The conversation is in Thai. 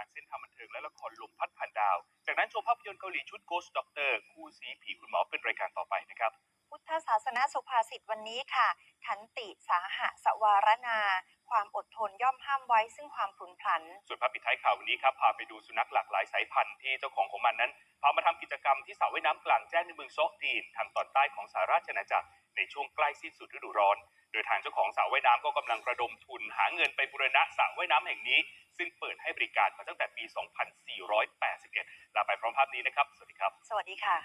การเส้นทางบันเทิงและละครลมพัดผ่านดาว จากนั้นชมภาพยนตร์เกาหลีชุด Ghost Doctor คู่สีผีคุณหมอเป็นรายการต่อไปนะครับพุทธศาสนาสุภาษิตวันนี้ค่ะ ขันติสาหะสวารนาความอดทนย่อมห้ามไว้ซึ่งความผุนผัน ส่วนภาพปิดท้ายข่าววันนี้ครับพาไปดูสุนัขหลากหลายสายพันธุ์ที่เจ้าของของมันนั้นพามาทำกิจกรรมที่สระว่ายน้ำกลางแจ้งในเมืองโซกดีนทางตอนใต้ของสหราชอาณาจักรในช่วงใกล้สิ้นสุดฤดูร้อน โดยทางเจ้าของสระว่ายน้ำก็กำลังระดมทุนหาเงินไปบูรณะสระว่ายน้ำแห่งนี้ ซึ่งเปิดให้บริการมาตั้งแต่ปี 2481 ลาไปพร้อมภาพนี้นะครับ สวัสดีครับ สวัสดีค่ะ